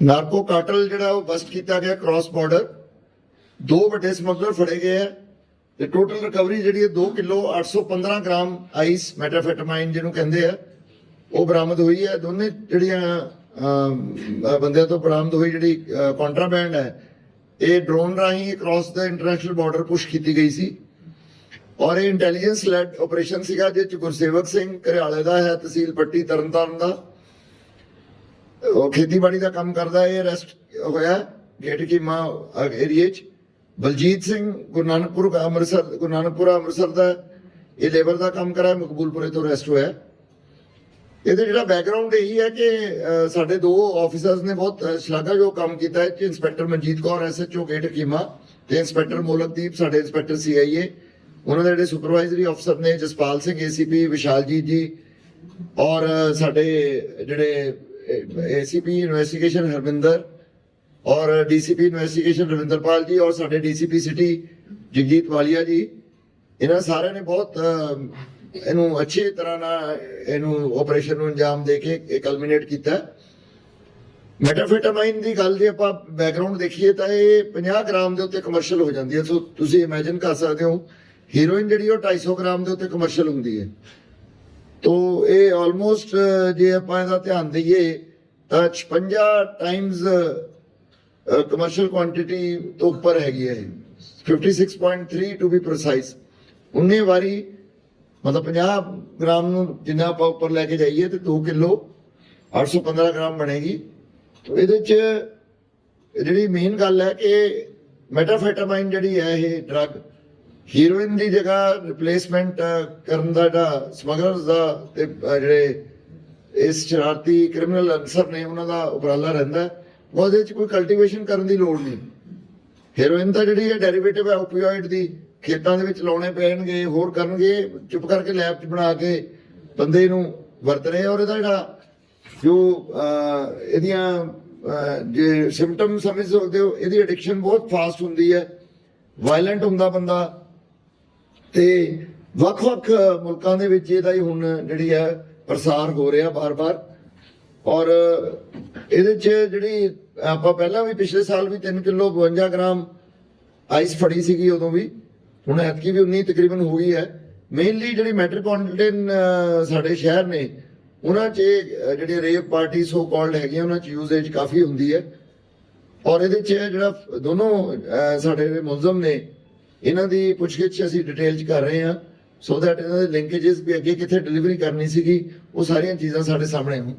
Narco cartel ਜਿਹੜਾ ਉਹ bust ਕੀਤਾ ਗਿਆ ਕ੍ਰਾਸ ਬਾਰਡਰ ਦੋ ਵੱਡੇ ਸਮਗਲਰ ਫੜੇ ਗਏ ਆ ਤੇ ਟੋਟਲ ਰਿਕਵਰੀ ਜਿਹੜੀ ਹੈ 2 ਕਿਲੋ 815 ਗ੍ਰਾਮ ਆਈਸ ਮੈਟਾਫੈਟਾਮਾਈਨ ਜਿਹਨੂੰ ਕਹਿੰਦੇ ਆ, ਉਹ ਬਰਾਮਦ ਹੋਈ ਹੈ। ਦੋਨੇ ਜਿਹੜੀਆਂ ਬੰਦਿਆਂ ਤੋਂ ਬਰਾਮਦ ਹੋਈ ਜਿਹੜੀ ਕੰਟਰਾਬੈਂਡ ਹੈ, ਇਹ ਡਰੋਨ ਰਾਹੀਂ ਕ੍ਰਾਸ ਦਾ ਇੰਟਰਨੈਸ਼ਨਲ ਬਾਰਡਰ ਪੁਸ਼ ਕੀਤੀ ਗਈ ਸੀ। ਔਰ ਇਹ ਇੰਟੈਲੀਜੈਂਸ ਲੈਡ ਆਪਰੇਸ਼ਨ ਸੀਗਾ ਜਿਸ ਚ ਗੁਰਸੇਵਕ ਸਿੰਘ ਘਰਿਆਲੇ ਦਾ ਹੈ, ਤਹਿਸੀਲ ਪੱਟੀ ਤਰਨਤਾਰਨ ਦਾ। ਉਹ ਖੇਤੀਬਾੜੀ ਦਾ ਕੰਮ ਕਰਦਾ ਇਹ ਅਰੈਸਟ ਹੋਇਆ ਗੇਟ ਕੀਮਾ ਏਰੀਏ ਚ। ਬਲਜੀਤ ਸਿੰਘ, ਗੁਰੂ ਨਾਨਕਪੁਰ, ਅੰਮ੍ਰਿਤਸਰ, ਗੁਰੂ ਨਾਨਕਪੁਰਾ, ਅੰਮ੍ਰਿਤਸਰ ਦਾ ਇਹ ਲੇਬਰ ਦਾ ਕੰਮ ਕਰਾ ਮਕਬੂਲਪੁਰੇ ਤੋਂ ਅਰੈਸਟ ਹੋਇਆ ਇਹਦੇ ਜਿਹੜਾ ਬੈਕਗ੍ਰਾਉਂਡ ਇਹੀ ਹੈ ਕਿ ਸਾਡੇ ਦੋ ਆਫੀਸਰਸ ਨੇ ਬਹੁਤ ਸ਼ਲਾਘਾਯੋਗ ਕੰਮ ਕੀਤਾ ਹੈ, ਕਿ inspector Manjeet Kaur SHO gate keema ਤੇ ਇੰਸਪੈਕਟਰ ਮੋਲਕਦੀਪ, ਸਾਡੇ ਇੰਸਪੈਕਟਰ ਸੀਆਈਏ ਉਹਨਾਂ ਦੇ ਜਿਹੜੇ ਸੁਪਰਵਾਈਜ਼ਰੀ ਅਫਸਰ ਨੇ, ਜਸਪਾਲ ਸਿੰਘ ਏਸੀਪੀ ਵਿਸ਼ਾਲਜੀਤ ਜੀ ਔਰ ਸਾਡੇ ਜਿਹੜੇ ਏਸੀਪੀ ਇਨਵੈਸਟੀਗੇਸ਼ਨ ਹਰਵਿੰਦਰ ਔਰ ਡੀਸੀਪੀ ਇਨਵੈਸਟੀਗੇਸ਼ਨ ਰਵਿੰਦਰਪਾਲ ਜੀ ਔਰ ਸਾਡੇ ਡੀਸੀਪੀ ਸਿਟੀ ਜਗਜੀਤ ਵਾਲੀਆ ਜੀ। ਇਹਨਾਂ ਸਾਰਿਆਂ ਨੇ ਬਹੁਤ ਇਹਨੂੰ ਅੱਛੀ ਤਰ੍ਹਾਂ ਨਾਲ ਇਹਨੂੰ ਆਪਰੇਸ਼ਨ ਨੂੰ ਅੰਜਾਮ ਦੇ ਕੇ ਕਲਮੀਨੇਟ ਕੀਤਾ। ਮੈਟਾਫੈਟਾਮਾਈਨ ਦੀ ਗੱਲ ਜੇ ਆਪਾਂ ਬੈਕਗ੍ਰਾਉਂਡ ਦੇਖੀਏ ਤਾਂ ਇਹ 50 ਗ੍ਰਾਮ ਦੇ ਉੱਤੇ ਕਮਰਸ਼ੀਅਲ ਹੋ ਜਾਂਦੀ ਹੈ। ਸੋ ਤੁਸੀਂ ਇਮੇਜਿਨ ਕਰ ਸਕਦੇ ਹੋ ਹੀਰੋਇਨ ਜਿਹੜੀ ਉਹ 250 ਗ੍ਰਾਮ ਦੇ ਉੱਤੇ ਕਮਰਸ਼ੀਅਲ ਹੁੰਦੀ ਹੈ। ਤੋ ਇਹ ਆਲਮੋਸਟ ਜੇ ਆਪਾਂ ਇਹਦਾ ਧਿਆਨ ਦਈਏ, ਤਾਂ 56 ਟਾਈਮਸ ਕਮਰਸ਼ੀਅਲ ਕੁਆਂਟੀਟੀ ਤੋਂ ਉੱਪਰ ਹੈਗੀ ਹੈ ਇਹ। 56.3 ਟੂ ਬੀ ਪ੍ਰੀਸਾਈਜ਼ 19 ਵਾਰੀ, ਮਤਲਬ 50 ਗ੍ਰਾਮ ਨੂੰ ਜਿੰਨਾ ਆਪਾਂ ਉੱਪਰ ਲੈ ਕੇ ਜਾਈਏ ਤੇ 2 ਕਿਲੋ 815 ਗ੍ਰਾਮ ਬਣੇਗੀ। ਤੋ ਇਹਦੇ ਚ ਜਿਹੜੀ ਮੇਨ ਗੱਲ ਹੈ ਕਿ ਮੈਟਾਫੈਟਾਮਾਈਨ ਜਿਹੜੀ ਹੈ ਇਹ ਡਰੱਗ ਹੀਰੋਇਨ ਦੀ ਜਗ੍ਹਾ ਰਿਪਲੇਸਮੈਂਟ ਕਰਨ ਦਾ ਜਿਹੜਾ ਸਮਗਲਰਸ ਦਾ ਤੇ ਜਿਹੜੇ ਇਸ ਸ਼ਰਾਰਤੀ ਕ੍ਰਿਮੀਨਲ ਅਨਸਰ ਨੇ, ਉਹਨਾਂ ਦਾ ਉਪਰਾਲਾ ਰਹਿੰਦਾ ਉਹਦੇ ਚ ਕੋਈ ਕਲਟੀਵੇਸ਼ਨ ਕਰਨ ਦੀ ਲੋੜ ਨਹੀਂ। ਹੀਰੋਇਨ ਤਾਂ ਜਿਹੜੀ ਹੈ ਡੈਰੀਵੇਟਿਵ ਹੈ ਓਪੀਓਇਡ ਦੀ। ਖੇਤਾਂ ਦੇ ਵਿੱਚ ਲਾਉਣੇ ਪੈਣਗੇ, ਹੋਰ ਕਰਨਗੇ, ਚੁੱਪ ਕਰਕੇ ਲੈਬ 'ਚ ਬਣਾ ਕੇ ਬੰਦੇ ਨੂੰ ਵਰਤ ਰਹੇ ਔਰ ਇਹਦਾ ਜਿਹੜਾ ਜੋ ਇਹਦੀਆਂ ਜੇ ਸਿੰਪਟਮ ਸਮਝ ਸਕਦੇ ਹੋ, ਇਹਦੀ ਐਡਿਕਸ਼ਨ ਬਹੁਤ ਫਾਸਟ ਹੁੰਦੀ ਹੈ। ਵਾਇਲੈਂਟ ਹੁੰਦਾ ਬੰਦਾ। ਤੇ ਵੱਖ-ਵੱਖ ਮੁਲਕਾਂ ਦੇ ਵਿੱਚ ਇਹਦਾ ਹੀ ਹੁਣ ਜਿਹੜੀ ਹੈ ਪ੍ਰਸਾਰ ਹੋ ਰਿਹਾ ਬਾਰ-ਬਾਰ। ਔਰ ਇਹਦੇ ਚ ਜਿਹੜੀ ਆਪਾਂ ਪਹਿਲਾਂ ਵੀ ਪਿਛਲੇ ਸਾਲ ਵੀ 3 ਕਿਲੋ 52 ਗ੍ਰਾਮ ਆਈਸ ਫੜੀ ਸੀਗੀ ਉਦੋਂ ਵੀ ਹੁਣ ਐਤਕੀ ਵੀ 19 ਤਕਰੀਬਨ ਹੋ ਗਈ ਹੈ। ਮੇਨਲੀ ਜਿਹੜੀ ਮੈਟਰੋਪੋਲੀਟਨ ਸਾਡੇ ਸ਼ਹਿਰ ਨੇ ਉਹਨਾਂ 'ਚ ਇਹ, ਜਿਹੜੇ ਰੇਪ ਪਾਰਟੀ ਸੋ ਕਾਲਡ ਹੈਗੀਆਂ ਉਹਨਾਂ 'ਚ ਯੂਜ਼ੇਜ ਕਾਫੀ ਹੁੰਦੀ ਹੈ। ਔਰ ਇਹਦੇ 'ਚ ਜਿਹੜਾ ਦੋਨੋਂ ਸਾਡੇ ਮੁਲਜ਼ਮ ਨੇ ਇਹਨਾਂ ਦੀ ਪੁੱਛਗਿੱਛ ਅਸੀਂ ਡਿਟੇਲ 'ਚ ਕਰ ਰਹੇ ਹਾਂ। ਸੋ ਦੈਟ ਇਹਨਾਂ ਦੇ ਲਿੰਕੇजेस ਵੀ ਅੱਗੇ ਕਿੱਥੇ ਡਿਲੀਵਰੀ ਕਰਨੀ ਸੀਗੀ, ਉਹ ਸਾਰੀਆਂ ਚੀਜ਼ਾਂ ਸਾਡੇ ਸਾਹਮਣੇ ਹੋਣ।